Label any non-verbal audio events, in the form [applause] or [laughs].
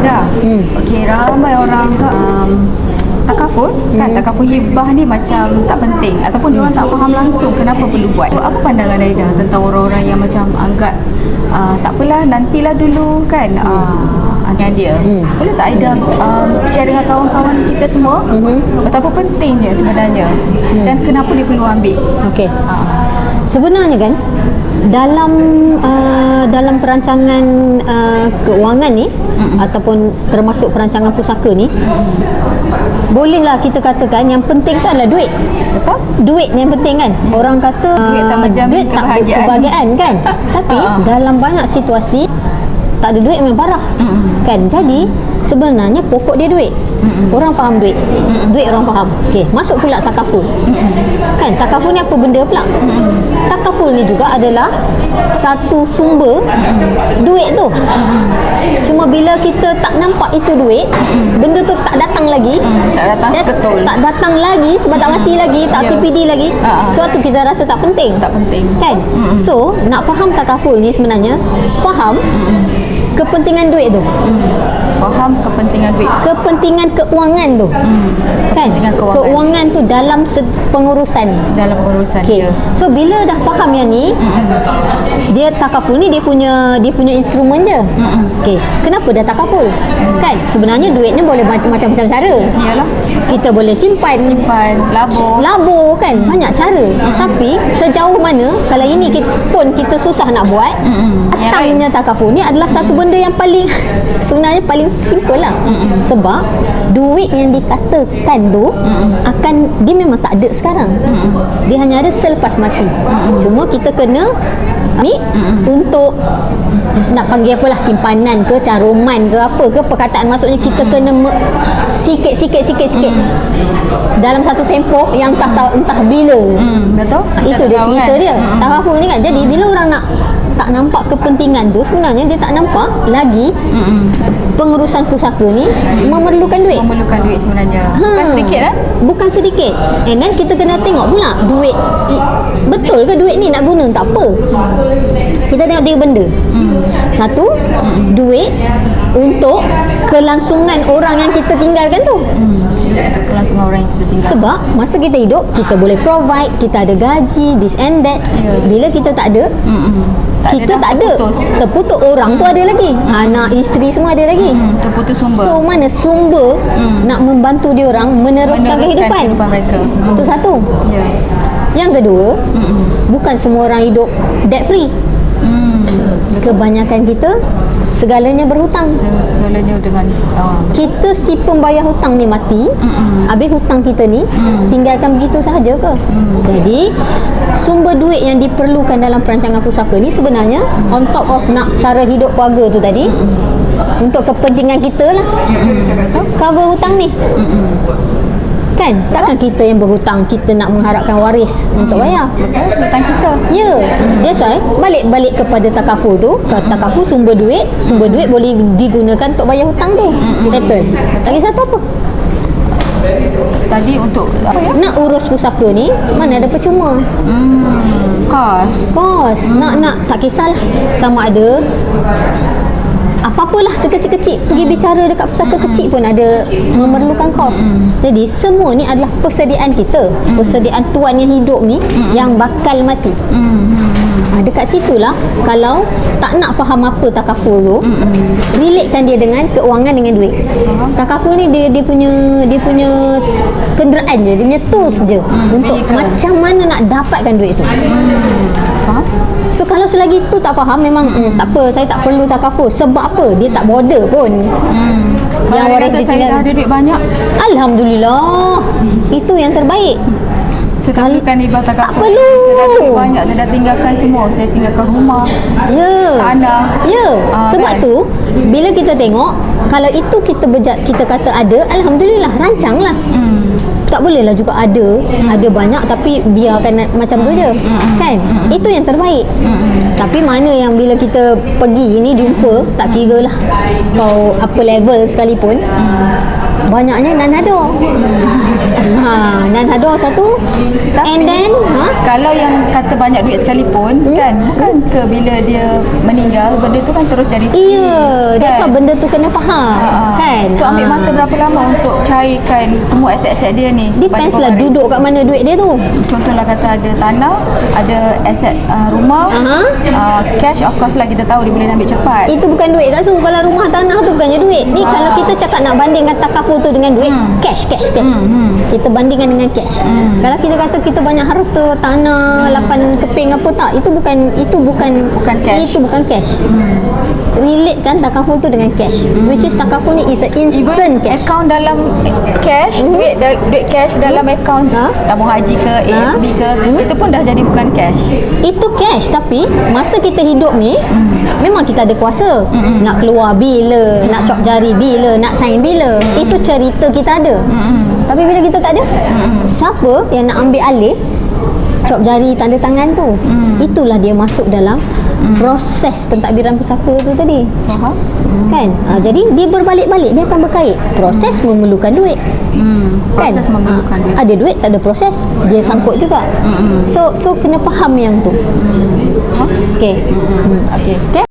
Dah. Hmm. Okey, ramai orang um, takaful kan Hmm. takaful hibah ni macam tak penting ataupun dia orang tak faham langsung kenapa perlu buat. Apa pandangan Aida tentang orang-orang yang macam anggap uh, tak apalah nantilah dulu kan uh, dengan dia. Hmm. Boleh tak Aida um, share dengan kawan-kawan kita semua Mhm. betapa pentingnya sebenarnya Hmm. dan kenapa dia perlu ambil. Okey. Uh, Sebenarnya kan dalam uh, dalam perancangan uh, keuangan ni mm ataupun termasuk perancangan pusaka ni bolehlah kita katakan yang penting tu adalah duit. betul? Duit yang penting kan. Orang kata Duit tak uh, menjamin duit tak kebahagiaan. kan. [laughs] Tapi Ha. dalam banyak situasi tak ada duit memang parah. Kan? Jadi sebenarnya pokok dia duit. Orang faham duit. Duit orang faham. Okey, masuk pula takaful. Kan? Takaful ni apa benda pula? Takaful ni juga adalah satu sumber duit tu. Cuma bila kita tak nampak itu duit, benda tu tak datang lagi. tak datang seketul. Tak datang lagi sebab tak mati lagi, tak Ya. TPD lagi. Ha, ha. Suatu kita rasa tak penting. Tak penting. Kan? So, nak faham takaful ni sebenarnya faham kepentingan duit tu. Faham kepentingan duit. Kepentingan keuangan tu. Kan? Kepentingan kewangan. Keuangan tu dalam pengurusan. dalam urusan Okey. dia. So bila dah faham yang ni, dia takaful ni dia punya dia punya instrumen je. Okey. Kenapa dia takaful? Kan? Sebenarnya duit ni boleh macam- macam-macam cara. Iyalah. Kita boleh simpan, Simpan, labur. labur kan banyak cara tapi sejauh mana kalau ini kita, pun kita susah nak buat Yang atangnya takaful ni adalah satu benda yang paling [laughs] sebenarnya paling simple lah. Sebab duit yang dikatakan tu akan dia memang tak ada sekarang. Dia hanya ada selepas mati. Cuma kita kena ni untuk nak panggil apalah simpanan ke caruman ke apa ke perkataan maksudnya kita kena me- sikit sikit sikit sikit. Dalam satu tempoh yang tak tahu entah bila. Hmm, betul? Itu dia tahu cerita kan? dia. Mm-mm. takaful ni kan? Jadi bila orang nak tak nampak kepentingan tu sebenarnya dia tak nampak lagi Mm-mm. Pengurusan pusaka ni memerlukan duit Memerlukan duit sebenarnya. Bukan Ha. sedikit kan? Bukan sedikit. And then kita kena tengok pula duit betul ke duit ni nak guna tak apa. Kita tengok tiga benda. Satu, duit untuk kelangsungan orang yang kita tinggalkan tu. Untuk kelangsungan orang yang kita tinggal. Sebab masa kita hidup kita boleh provide, kita ada gaji, this and that. Ya. Bila kita tak ada, Mm-mm. Tak kita dah tak ada. terputus. Terputus orang tu ada lagi. Anak, isteri semua ada lagi. Hmm, terputus sumber. So mana sumber nak membantu dia orang meneruskan, Meneruskan kehidupan. kehidupan mereka. Itu satu. ya. Yang kedua, bukan semua orang hidup debt free. Kebanyakan kita segalanya berhutang. Se- Segalanya dengan uh, Kita si pembayar hutang ni mati, habis hutang kita ni tinggalkan begitu sahaja ke? Jadi sumber duit yang diperlukan dalam perancangan pusaka ni sebenarnya on top of nak sara hidup keluarga tu tadi untuk kepentingan kita lah. Cover hutang ni kan takkan kita yang berhutang kita nak mengharapkan waris untuk bayar betul hutang kita. Ya, that's why balik-balik kepada takaful tu, ke takaful sumber duit, sumber duit boleh digunakan untuk bayar hutang tu. Settle. Lagi satu apa? Tadi untuk apa ya? Nak urus pusaka ni, mana ada percuma. Hmm, kos. Kos, nak nak tak kisahlah sama ada apa-apalah sekecil-kecil. Pergi bicara dekat pusaka kecil pun ada memerlukan kos. Jadi semua ni adalah persediaan kita, persediaan tuan yang hidup ni yang bakal mati. Ha, dekat situlah kalau tak nak faham apa takaful tu, relatekan dia dengan keuangan dengan duit. Takaful ni dia dia punya dia punya kenderaan je, dia punya tools je untuk vehicle. macam mana nak dapatkan duit tu. Faham? So kalau selagi tu tak faham memang hmm. tak apa saya tak perlu takaful sebab apa dia tak border pun. Hmm. Kalau Yang dia waris kata saya dah ada duit banyak, Alhamdulillah. Itu yang terbaik. Saya tak perlukan ibadah Tak perlu. Saya banyak, saya dah tinggalkan semua. Saya tinggalkan rumah, Ya. tanah. Ya, Ah, sebab kan? tu bila kita tengok kalau itu kita berja- kita kata ada, alhamdulillah rancanglah. Hmm. Tak bolehlah juga ada, ada banyak tapi biarkan na- macam tu je. Kan? Itu yang terbaik. Tapi mana yang bila kita pergi ni jumpa, tak kira lah kau apa level sekalipun, banyaknya nanado [laughs] ha, nanado satu Tapi, and then ha? Kalau yang kata banyak duit sekalipun Hmm? Kan Bukan ke bila dia meninggal Benda tu kan terus jadi iya that's why kan? benda tu kena faham Ah, kan So ambil Ah. masa berapa lama untuk cairkan semua aset-aset dia ni depends lah duduk kat mana duit dia tu Contohlah kata ada tanah Ada aset uh, rumah Aha. uh, Cash of course lah kita tahu dia boleh ambil cepat itu bukan duit kat su kalau rumah tanah tu bukannya duit ni Ah. kalau kita cakap nak bandingkan takaful tu dengan duit Hmm. cash cash cash. Kita bandingkan dengan cash. Kalau kita kata kita banyak harta tanah lapan keping apa tak itu bukan itu bukan Bukan cash. itu bukan cash. Relate kan takaful tu dengan cash. Which is takaful ni is a Even instant cash. account dalam cash, duit da- duit cash dalam account. Ha? tabung haji ke, ASB ke, itu pun dah jadi bukan cash. Itu cash tapi masa kita hidup ni memang kita ada kuasa. Nak keluar bila, nak cop jari bila, nak sign bila. Itu cerita kita ada. Tapi bila kita tak ada, siapa yang nak ambil alih cop jari tanda tangan tu? Itulah dia masuk dalam proses pentadbiran pusaka tu tadi. Faham? Kan? Ha, jadi dia berbalik-balik, dia akan berkait. Proses memerlukan duit. Hmm, kan? Proses memerlukan duit. ada duit tak ada proses. Dia sangkut juga. So so kena faham yang tu. Okey. Hmm, okey. okey